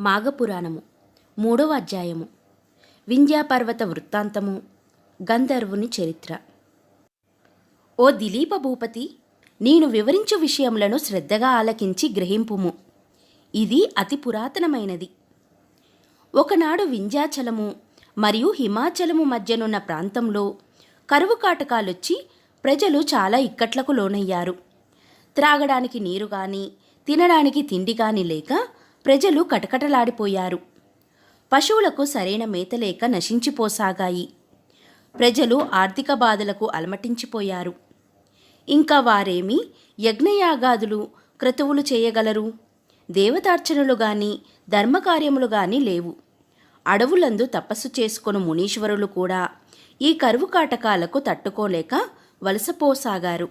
మాఘపురాణము మూడవ అధ్యాయము. వింధ్యాపర్వత వృత్తాంతము గంధర్వుని చరిత్ర. ఓ దిలీప భూపతి నేను వివరించు విషయములను శ్రద్ధగా ఆలకించి గ్రహింపుము. ఇది అతి పురాతనమైనది. ఒకనాడు వింధ్యాచలము మరియు హిమాచలము మధ్యనున్న ప్రాంతంలో కరువు కాటకాలొచ్చి ప్రజలు చాలా ఇక్కట్లకు లోనయ్యారు. త్రాగడానికి నీరు కానీ తినడానికి తిండి కానీ లేక ప్రజలు కటకటలాడిపోయారు. పశువులకు సరైన మేత లేక నశించిపోసాగాయి. ప్రజలు ఆర్థిక బాధలకు అలమటించిపోయారు. ఇంకా వారేమి యజ్ఞయాగాదులు క్రతువులు చేయగలరు? దేవతార్చనలు గాని ధర్మకార్యములు గాని లేవు. అడవులందు తపస్సు చేసుకుని మునీశ్వరులు కూడా ఈ కరువు కాటకాలకు తట్టుకోలేక వలసపోసాగారు.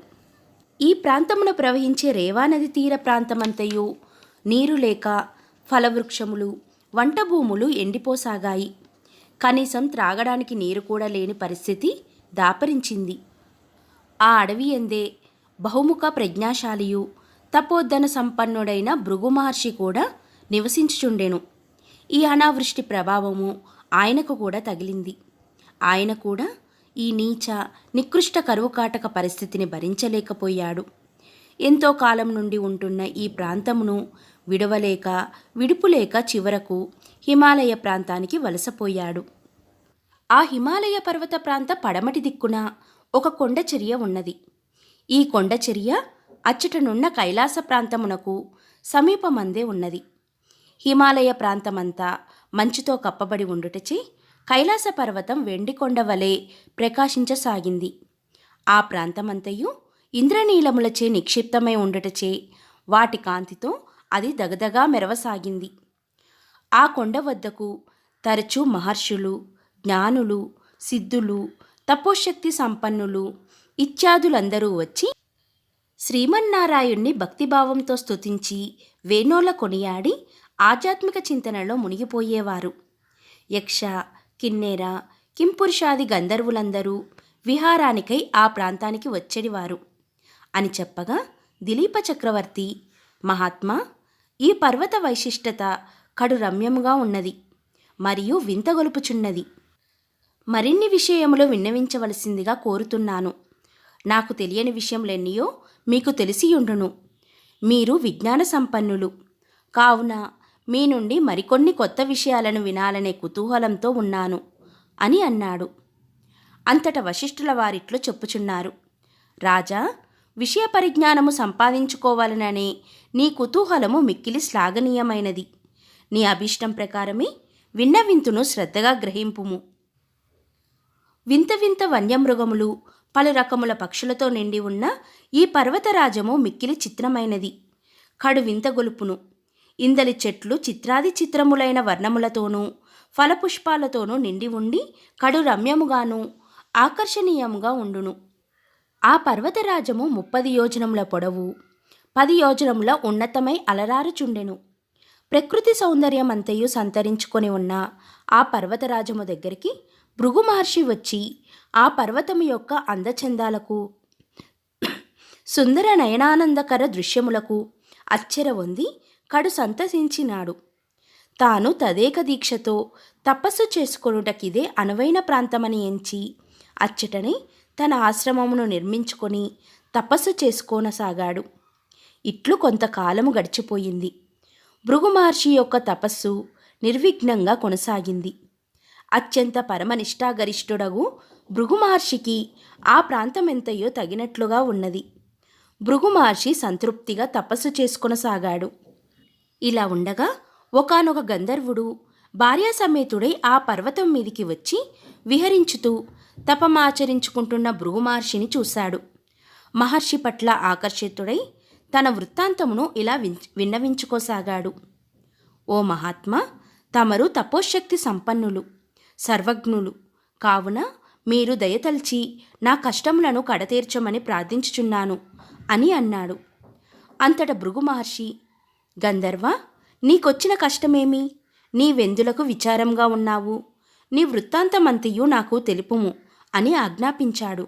ఈ ప్రాంతమున ప్రవహించే రేవానది తీర ప్రాంతమంతయు నీరు లేక ఫలవృక్షములు వంట భూములు ఎండిపోసాగాయి. కనీసం త్రాగడానికి నీరు కూడా లేని పరిస్థితి దాపరించింది. ఆ అడవి ఎందే బహుముఖ ప్రజ్ఞాశాలియు తపోద్ధన సంపన్నుడైన భృగు మహర్షి కూడా నివసించుచుండెను. ఈ అనావృష్టి ప్రభావము ఆయనకు కూడా తగిలింది. ఆయన కూడా ఈ నీచ నికృష్ట కరువుకాటక పరిస్థితిని భరించలేకపోయాడు. ఎంతో కాలం నుండి ఉంటున్న ఈ ప్రాంతమును విడవలేక విడుపులేక చివరకు హిమాలయ ప్రాంతానికి వలసపోయాడు. ఆ హిమాలయ పర్వత ప్రాంత పడమటి దిక్కున ఒక కొండచర్య ఉన్నది. ఈ కొండచర్య అచ్చటనున్న కైలాస ప్రాంతమునకు సమీపమందే ఉన్నది. హిమాలయ ప్రాంతమంతా మంచుతో కప్పబడి ఉండుటచే కైలాస పర్వతం వెండికొండ వలె ప్రకాశించసాగింది. ఆ ప్రాంతమంతయు ఇంద్రనీలములచే నిక్షిప్తమై ఉండుటచే వాటి కాంతితో అది దగదగా మెరవసాగింది. ఆ కొండ వద్దకు తరచూ మహర్షులు జ్ఞానులు సిద్ధులు తపోశక్తి సంపన్నులు ఇత్యాదులందరూ వచ్చి శ్రీమన్నారాయుణ్ణి భక్తిభావంతో స్తుతించి వేణోల కొనియాడి ఆధ్యాత్మిక చింతనలో మునిగిపోయేవారు. యక్ష కిన్నెర కింపురుషాది గంధర్వులందరూ విహారానికై ఆ ప్రాంతానికి వచ్చేడివారు. అని చెప్పగా దిలీప చక్రవర్తి మహాత్మా ఈ పర్వత వైశిష్టత కడు రమ్యముగా ఉన్నది మరియు వింతగొలుపుచున్నది మరిన్ని విషయములు విన్నవించవలసిందిగా కోరుతున్నాను. నాకు తెలియని విషయములెన్నయో మీకు తెలిసియుండును. మీరు విజ్ఞాన సంపన్నులు. కావున మీ నుండి మరికొన్ని కొత్త విషయాలను వినాలనే కుతూహలంతో ఉన్నాను అని అన్నాడు. అంతట వశిష్ఠుల వారిట్లో చెప్పుచున్నారు. రాజా విషయ పరిజ్ఞానము సంపాదించుకోవాలననే నీ కుతూహలము మిక్కిలి శ్లాఘనీయమైనది. నీ అభీష్టం ప్రకారమే విన్న వింతును శ్రద్ధగా గ్రహింపుము. వింత వింత వన్యమృగములు పలు రకముల పక్షులతో నిండి ఉన్న ఈ పర్వతరాజము మిక్కిలి చిత్రమైనది. కడు వింత గొలుపును. ఇందలి చెట్లు చిత్రాది చిత్రములైన వర్ణములతోనూ ఫలపుష్పాలతోనూ నిండి ఉండి కడు రమ్యముగాను ఆకర్షణీయముగా ఉండును. ఆ పర్వతరాజము ముప్పది యోజనముల పొడవు పది యోజనముల ఉన్నతమై అలరారుచుండెను. ప్రకృతి సౌందర్యమంతయు సంతరించుకొని ఉన్న ఆ పర్వతరాజము దగ్గరికి భృగు మహర్షి వచ్చి ఆ పర్వతము యొక్క అందచందాలకు సుందర నయనానందకర దృశ్యములకు అచ్చర వంది కడు సంతసించినాడు. తాను తదేక దీక్షతో తపస్సు చేసుకొనుటకిదే అనువైన ప్రాంతమని ఎంచి అచ్చటనే తన ఆశ్రమమును నిర్మించుకొని తపస్సు చేసుకోనసాగాడు. ఇట్లు కొంతకాలము గడిచిపోయింది. భృగుమహర్షి యొక్క తపస్సు నిర్విఘ్నంగా కొనసాగింది. అత్యంత పరమనిష్టాగరిష్ఠుడగు భృగుమహర్షికి ఆ ప్రాంతమెంతయో తగినట్లుగా ఉన్నది. భృగుమహర్షి సంతృప్తిగా తపస్సు చేసుకొనసాగాడు. ఇలా ఉండగా ఒకానొక గంధర్వుడు భార్యాసమేతుడై ఆ పర్వతం మీదికి వచ్చి విహరించుతూ తపమాచరించుకుంటున్న భృగు మహర్షిని చూశాడు. మహర్షి పట్ల ఆకర్షితుడై తన వృత్తాంతమును ఇలా విన్నవించుకోసాగాడు. ఓ మహాత్మా తమరు తపోశక్తి సంపన్నులు సర్వజ్ఞులు కావున మీరు దయతల్చి నా కష్టములను కడతీర్చమని ప్రార్థించుచున్నాను అని అన్నాడు. అంతట భృగు మహర్షి గంధర్వ నీకొచ్చిన కష్టమేమి? నీ వెందులకు విచారంగా ఉన్నావు? నీ వృత్తాంతమంతయు నాకు తెలుపుము అని ఆజ్ఞాపించాడు.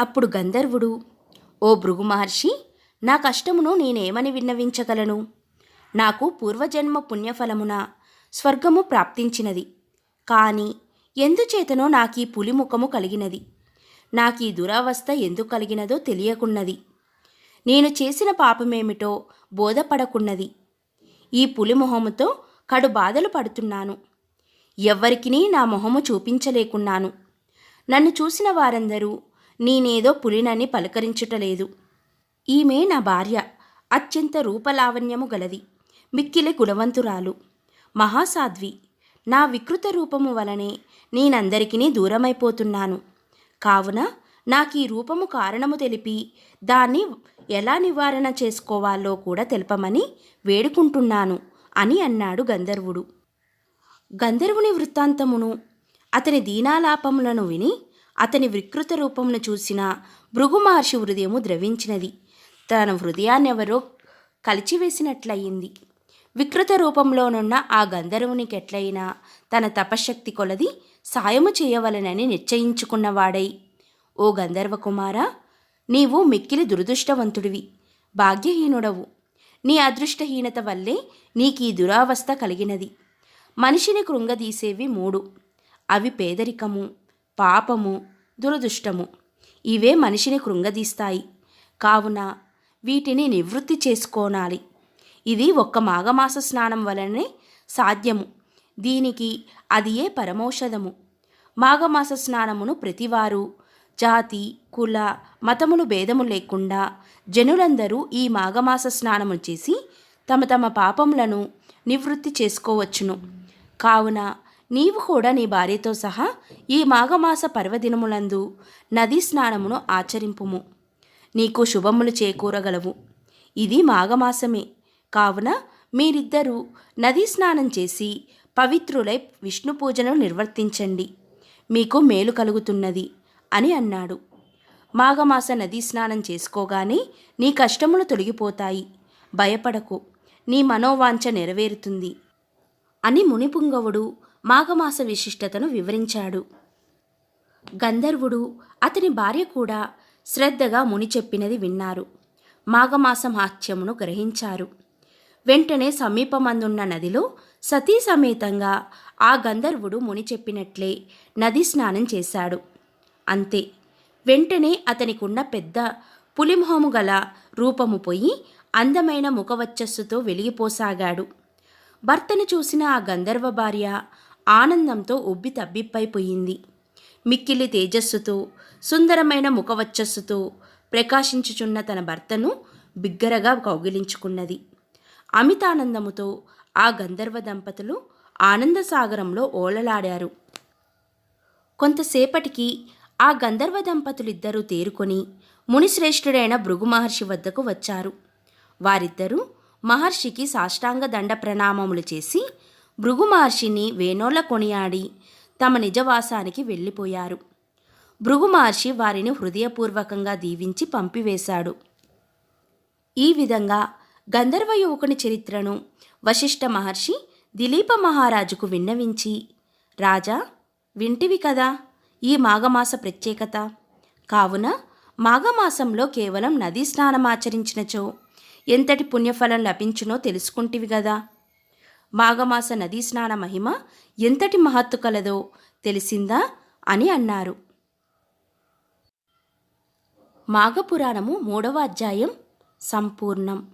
అప్పుడు గంధర్వుడు ఓ భృగు మహర్షి నా కష్టమును నేనేమని విన్నవించగలను? నాకు పూర్వజన్మ పుణ్యఫలమున స్వర్గము ప్రాప్తించినది. కాని ఎందుచేతనో నాకీ పులిముఖము కలిగినది. నాకీ దురావస్థ ఎందుకు కలిగినదో తెలియకున్నది. నేను చేసిన పాపమేమిటో బోధపడకున్నది. ఈ పులి మొహముతో కడు బాధలు పడుతున్నాను. ఎవ్వరికినీ నా మొహము చూపించలేకున్నాను. నన్ను చూసిన వారందరూ నేనేదో పులినని పలకరించుటలేదు. ఈమె నా భార్య అత్యంత రూపలావణ్యము గలది మిక్కిలి గుణవంతురాలు మహాసాధ్వి. నా వికృత రూపము వలనే నేనందరికీ దూరమైపోతున్నాను. కావున నాకు ఈ రూపము కారణము తెలిపి దాన్ని ఎలా నివారణ చేసుకోవాలో కూడా తెలపమని వేడుకుంటున్నాను. అని అన్నాడు గంధర్వుడు. గంధర్వుని వృత్తాంతమును అతని దీనాలాపములను విని అతని వికృత రూపమును చూసిన భృగు మహర్షి హృదయము ద్రవించినది. తన హృదయాన్నెవరో కలిచివేసినట్లయింది. వికృత రూపంలోనున్న ఆ గంధర్వునికి ఎట్లయినా తన తపశక్తి కొలది సాయము చేయవలనని నిశ్చయించుకున్నవాడై ఓ గంధర్వకుమారా నీవు మిక్కిలి దురదృష్టవంతుడివి భాగ్యహీనుడవు. నీ అదృష్టహీనత వల్లే నీకు ఈ దురావస్థ కలిగినది. మనిషిని కృంగదీసేవి మూడు. అవి పేదరికము పాపము దురదృష్టము. ఇవే మనిషిని కృంగదీస్తాయి. కావున వీటిని నివృత్తి చేసుకోనాలి. ఇది ఒక్క మాఘమాస స్నానం వలనే సాధ్యము. దీనికి అది ఏ పరమౌషధము. మాఘమాస స్నానమును ప్రతివారు జాతి కుల మతములు భేదము లేకుండా జనులందరూ ఈ మాఘమాస స్నానము చేసి తమ తమ పాపములను నివృత్తి చేసుకోవచ్చును. కావున నీవు కూడా నీ భార్యతో సహా ఈ మాఘమాస పర్వదినములందు నదీ స్నానమును ఆచరింపుము. నీకు శుభములు చేకూరగలవు. ఇది మాఘమాసమే. కావున మీరిద్దరూ నదీ స్నానం చేసి పవిత్రులై విష్ణు పూజను నిర్వర్తించండి. మీకు మేలు కలుగుతున్నది. అని అన్నాడు. మాఘమాస నదీ స్నానం చేసుకోగానే నీ కష్టములు తొలగిపోతాయి. భయపడకు. నీ మనోవాంఛ నెరవేరుతుంది అని మునిపుంగవుడు మాఘమాస విశిష్టతను వివరించాడు. గంధర్వుడు అతని భార్య కూడా శ్రద్ధగా ముని చెప్పినది విన్నారు. మాఘమాస మహాత్యమును గ్రహించారు. వెంటనే సమీపమందున్న నదిలో సతీ సమేతంగా ఆ గంధర్వుడు ముని చెప్పినట్లే నది స్నానం చేశాడు. అంతే. వెంటనే అతనికున్న పెద్ద పులిమొహము గల రూపము పోయి అందమైన ముఖవచ్చస్సుతో వెలిగిపోసాగాడు. భర్తను చూసిన ఆ గంధర్వ భార్య ఆనందంతో ఉబ్బి తబ్బిప్పైపోయింది. మిక్కిలి తేజస్సుతో సుందరమైన ముఖవచ్చస్సుతో ప్రకాశించుచున్న తన భర్తను బిగ్గరగా కౌగిలించుకున్నది. అమితానందముతో ఆ గంధర్వ దంపతులు ఆనందసాగరంలో ఓలలాడారు. కొంతసేపటికి ఆ గంధర్వ దంపతులిద్దరూ తేరుకొని మునిశ్రేష్ఠుడైన భృగు మహర్షి వద్దకు వచ్చారు. వారిద్దరూ మహర్షికి సాష్టాంగ దండ ప్రణామములు చేసి భృగు మహర్షిని వేణోల కొనియాడి తమ నిజవాసానికి వెళ్ళిపోయారు. భృగు మహర్షి వారిని హృదయపూర్వకంగా దీవించి పంపివేశాడు. ఈ విధంగా గంధర్వ యువకుని చరిత్రను వశిష్ఠ మహర్షి దిలీప మహారాజుకు విన్నవించి రాజా వింటివి కదా? ఈ మాఘమాస ప్రత్యేకత. కావున మాఘమాసంలో కేవలం నదీ స్నానమాచరించినచో ఎంతటి పుణ్యఫలం లభించునో తెలుసుకుంటివి గదా. మాఘమాస నదీ స్నాన మహిమ ఎంతటి మహత్తు కలదో తెలిసిందా అని అన్నారు. మాఘపురాణము మూడవ అధ్యాయం సంపూర్ణం.